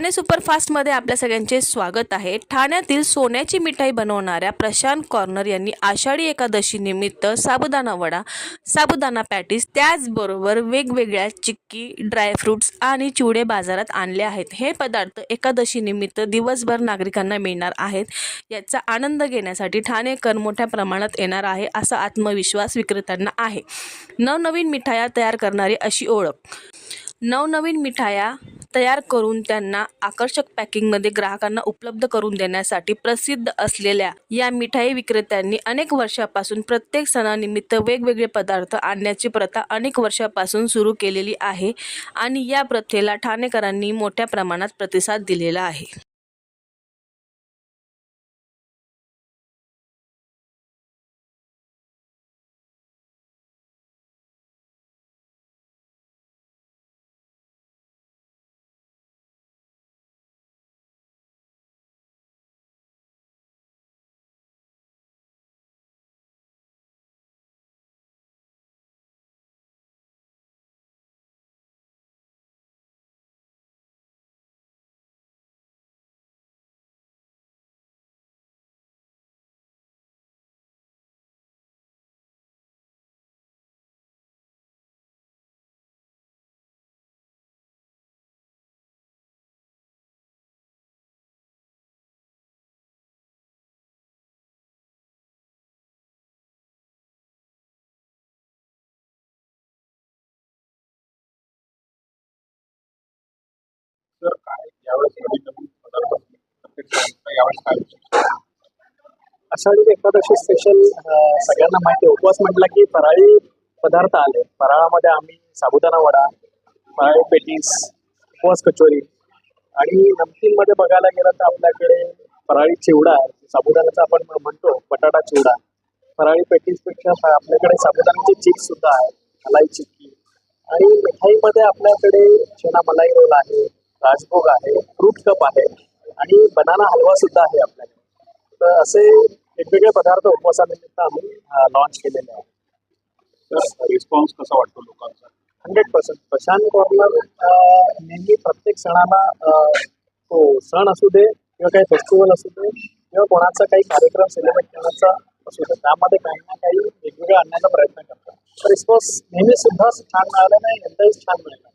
ठाणे सुपरफास्टमध्ये आपल्या सगळ्यांचे स्वागत आहे. ठाण्यातील सोन्याची मिठाई बनवणाऱ्या प्रशांत कॉर्नर यांनी आषाढी एकादशी निमित्त साबुदाणा वडा साबुदाणा पॅटीस त्याचबरोबर वेगवेगळ्या चिक्की ड्रायफ्रुट्स आणि चिवडे बाजारात आणले आहेत. हे पदार्थ एकादशी निमित्त दिवसभर नागरिकांना मिळणार आहेत. याचा आनंद घेण्यासाठी ठाणेकर मोठ्या प्रमाणात येणार आहे असा आत्मविश्वास विक्रेत्यांना आहे. नवनवीन मिठाया तयार करणारी अशी ओळख. नवनवीन मिठाया तयार करून त्यांना आकर्षक पॅकिंगमध्ये ग्राहकांना उपलब्ध करून देण्यासाठी प्रसिद्ध असलेल्या या मिठाई विक्रेत्यांनी अनेक वर्षापासून प्रत्येक सणानिमित्त वेगवेगळे पदार्थ आणण्याची प्रथा अनेक वर्षापासून सुरू केलेली आहे आणि या प्रथेला ठाणेकरांनी मोठ्या प्रमाणात प्रतिसाद दिलेला आहे. आषाढी एकादशी स्पेशल सगळ्यांना माहिती उपवास म्हटलं की फराळी पदार्थ आले. फराळामध्ये आम्ही साबुदाणा वडा फराळी पेटीस उपवास कचोरी. आणि नमकीनमध्ये बघायला गेलं तर आपल्याकडे फराळी चिवडा आहे. साबुदाण्याचा आपण म्हणतो बटाटा चिवडा. फराळी पेटीसपेक्षा आपल्याकडे साबुदाण्याची चिप्स सुद्धा आहे मलाई चिक्की. आणि मिठाईमध्ये आपल्याकडे चना मलाई रोल आहे. राजभोग आहे फ्रूट कप आहे आणि बनाना हलवा सुद्धा आहे आपल्याकडे. तर असे वेगवेगळे पदार्थ उपवासानिमित्त आम्ही लॉन्च केलेले आहेत. रिस्पॉन्स कसा वाटतो लोकांचा? हंड्रेड पर्सेंट प्रशांत कॉर्नर नेहमी प्रत्येक सणाला तो सण असू दे किंवा काही फेस्टिवल असू दे किंवा कोणाचा काही कार्यक्रम सेलिब्रेट करण्याचा असू दे त्यामध्ये काही ना काही वेगवेगळं आणण्याचा प्रयत्न करतात. तर रिस्पॉन्स नेहमी सुद्धा छान मिळाला नाही यंदाही छान मिळाला.